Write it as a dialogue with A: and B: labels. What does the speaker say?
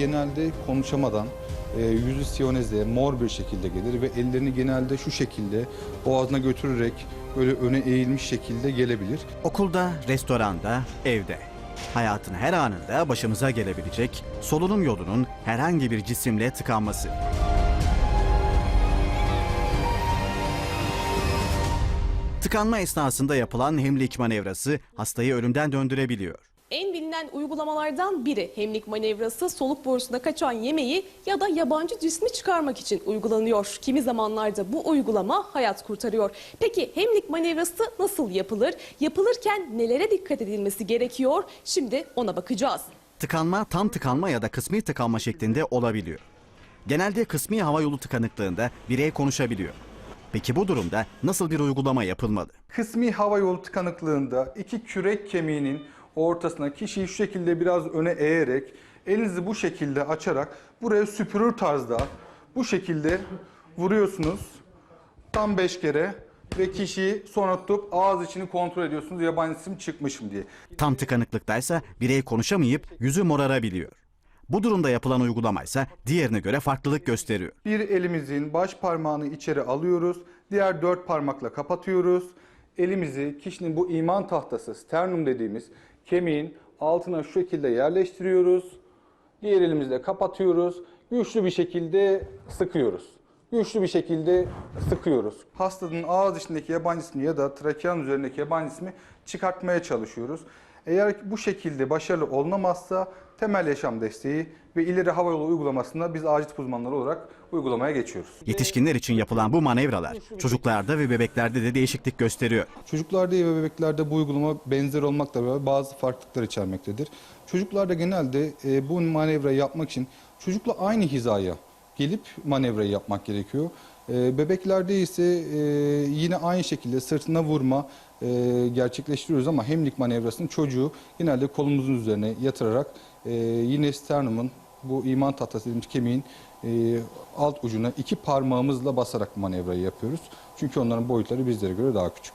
A: genelde konuşamadan e, yüzü siyoneze, mor bir şekilde gelir ve ellerini genelde şu şekilde boğazına götürerek böyle öne eğilmiş şekilde gelebilir.
B: Okulda, restoranda, evde. Hayatın her anında başımıza gelebilecek solunum yolunun herhangi bir cisimle tıkanması. Tıkanma esnasında yapılan hemlik manevrası hastayı ölümden döndürebiliyor.
C: En bilinen uygulamalardan biri hemlik manevrası soluk borusuna kaçan yemeği ya da yabancı cismi çıkarmak için uygulanıyor. Kimi zamanlarda bu uygulama hayat kurtarıyor. Peki hemlik manevrası nasıl yapılır? Yapılırken nelere dikkat edilmesi gerekiyor? Şimdi ona bakacağız.
B: Tıkanma tam tıkanma ya da kısmi tıkanma şeklinde olabiliyor. Genelde kısmi hava yolu tıkanıklığında birey konuşabiliyor. Peki bu durumda nasıl bir uygulama yapılmalı?
A: Kısmi hava yolu tıkanıklığında iki kürek kemiğinin ortasına kişiyi şu şekilde biraz öne eğerek elinizi bu şekilde açarak buraya süpürür tarzda bu şekilde vuruyorsunuz. Tam 5 kere ve kişiyi sonra tutup ağız içini kontrol ediyorsunuz yabancı isim çıkmış mı diye.
B: Tam tıkanıklıktaysa birey konuşamayıp yüzü morarabiliyor. Bu durumda yapılan uygulama ise diğerine göre farklılık gösteriyor.
A: Bir elimizin baş parmağını içeri alıyoruz. Diğer dört parmakla kapatıyoruz. Elimizi kişinin bu iman tahtası, sternum dediğimiz kemiğin altına şu şekilde yerleştiriyoruz. Diğer elimizle kapatıyoruz. Güçlü bir şekilde sıkıyoruz. Güçlü bir şekilde sıkıyoruz. Hastanın ağız içindeki yabancı ismi ya da trakeanın üzerindeki yabancı ismi çıkartmaya çalışıyoruz. Eğer bu şekilde başarılı olunamazsa temel yaşam desteği ve ileri hava yolu uygulamasında biz acil tıp uzmanları olarak uygulamaya geçiyoruz.
B: Yetişkinler için yapılan bu manevralar çocuklarda ve bebeklerde de değişiklik gösteriyor.
A: Çocuklarda ve bebeklerde bu uygulama benzer olmakla beraber bazı farklılıklar içermektedir. Çocuklarda genelde e, bu manevrayı yapmak için çocukla aynı hizaya gelip manevrayı yapmak gerekiyor. E, bebeklerde ise e, yine aynı şekilde sırtına vurma e, gerçekleştiriyoruz ama hemlik manevrasını çocuğu genelde kolumuzun üzerine yatırarak e, yine sternumun bu iman tahtası dediğimiz kemiğin alt ucuna iki parmağımızla basarak manevrayı yapıyoruz. Çünkü onların boyutları bizlere göre daha küçük.